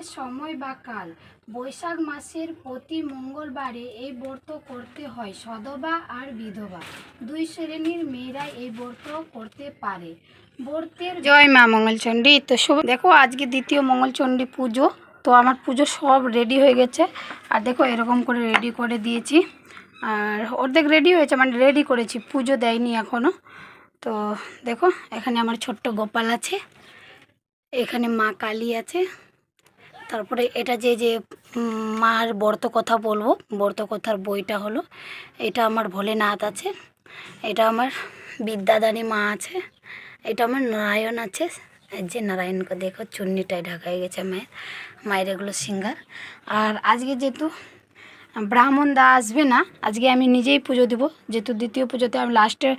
ব্রতের সময় বা কাল। বৈশাখ মাসের প্রতি মঙ্গলবারে এই ব্রত করতে হয়, সধবা আর বিধবা। দুই শ্রেণির মেয়েরা এই ব্রত করতে পারে। ব্রতের জয় মা মঙ্গলচণ্ডী। তো দেখো, আজকে দ্বিতীয় মঙ্গলচণ্ডী পুজো। তো আমার পুজো সব রেডি হয়ে গেছে। আর দেখো, এরকম করে রেডি করে দিয়েছি। আর অর্ধেক রেডি হয়েছে মানে রেডি করেছি। পুজো দেয়নি এখনও তো দেখো, এখানে আমার ছোট্ট গোপাল আছে। এখানে মা কালী আছে। তারপরে এটা যে যে মার বর্ত কথা বলব, বর্ত কথার বইটা হলো, এটা আমার ভোলেনাথ আছে, এটা আমার বিদ্যাদানী মা আছে, এটা আমার নারায়ণ আছে যে নারায়ণকে দেখো চুন্নিটাই ঢাকা হয়ে গেছে মায়ের মায়ের এগুলো সিঙ্গার। আর আজকে যেহেতু ব্রাহ্মণ দা আসবে না, আজকে আমি নিজেই পুজো দেবো, যেহেতু দ্বিতীয় পুজোতে আমি লাস্টের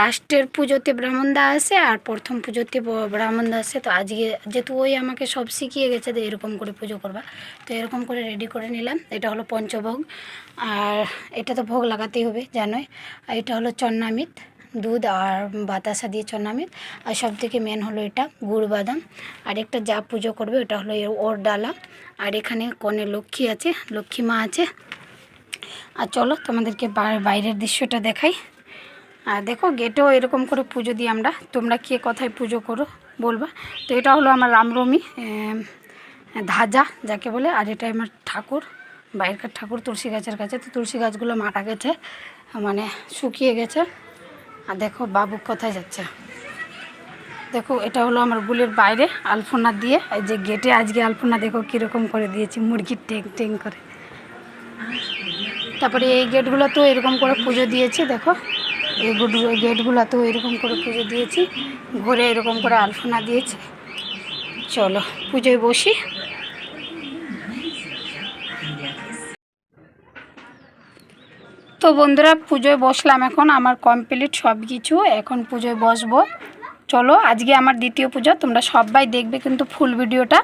লাস্টের পুজোতে ব্রাহ্মণ দা আসে আর প্রথম পুজোতে ব্রাহ্মণ দা আসে, তো আজকে যেহেতু ওই আমাকে সব শিখিয়ে গেছে যে এরকম করে পুজো করবা, তো এরকম করে রেডি করে নিলাম, এটা হলো পঞ্চভোগ, আর এটা তো ভোগ লাগাতেই হবে জানোই, আর এটা হলো চন্নামিত দুধ আর বাতাসা দিয়ে চন্নামিত আর সব থেকে মেন হলো এটা গুড় বাদাম আর একটা যা পুজো করবে ওটা হলো ওর ডালা। আর এখানে কনে লক্ষ্মী আছে, লক্ষ্মী মা আছে। আর চলো তোমাদেরকে বাইরের দৃশ্যটা দেখাই। আর দেখো গেটেও এরকম করে পুজো দিই আমরা। তোমরা কে কোথায় পুজো করো বলবা। তো এটা হলো আমার রামরমি ধাজা যাকে বলে। আর এটা আমার ঠাকুর, বাইরেকার ঠাকুর তুলসী গাছের কাছে। তো তুলসী গাছগুলো মারা গেছে মানে শুকিয়ে গেছে। আর দেখো বাবু কোথায় যাচ্ছে। দেখো, এটা হলো আমার গুলির বাইরে আলপনা দিয়ে। এই যে গেটে আজকে আলপনা দেখো কীরকম করে দিয়েছি, মুরগির টেং টেং করে। তারপরে এই গেটগুলো তো এরকম করে পুজো দিয়েছি, দেখো। এই গুড এই গেটগুলোতেও এরকম করে পুজো দিয়েছি, ঘরে এরকম করে আলপনা দিয়েছি। চলো, পুজোয় বসি। তো বন্ধুরা, পুজোয় বসলাম এখন, আমার কমপ্লিট সব কিছু এখন পুজোয় বসবো। চলো, আজকে আমার দ্বিতীয় পুজো, তোমরা সবাই দেখবে কিন্তু ফুল ভিডিওটা।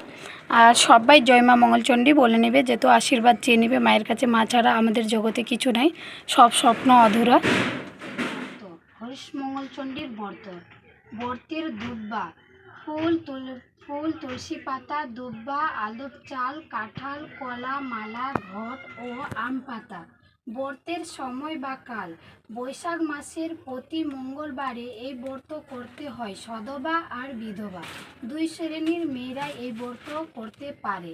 আর সবাই জয়মা মঙ্গলচণ্ডী বলে নেবে, যেহেতু আশীর্বাদ চেয়ে নেবে, মায়ের কাছে মা ছাড়া আমাদের জগতে কিছু নাই, সব স্বপ্ন অধুরা। তো হরিশ মঙ্গলচণ্ডীর ব্রত ব্রতের দুব্বা, ফুল তুল, ফুল তুলসী পাতা, দুব্বা আলুর চাল, কাঁঠাল, কলা, মালা, ঘট ও আম পাতা ব্রতের সময় বা কাল। বৈশাখ মাসের প্রতি মঙ্গলবারে এই ব্রত করতে হয় সধবা আর বিধবা। দুই শ্রেণির মেয়েরা এই ব্রত করতে পারে।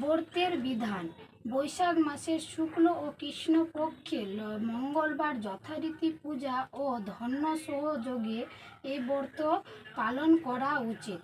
ব্রতের বিধান, বৈশাখ মাসের শুক্ল ও কৃষ্ণ পক্ষে মঙ্গলবার যথারীতি পূজা ও ধন্য সহযোগে এই ব্রত পালন করা উচিত।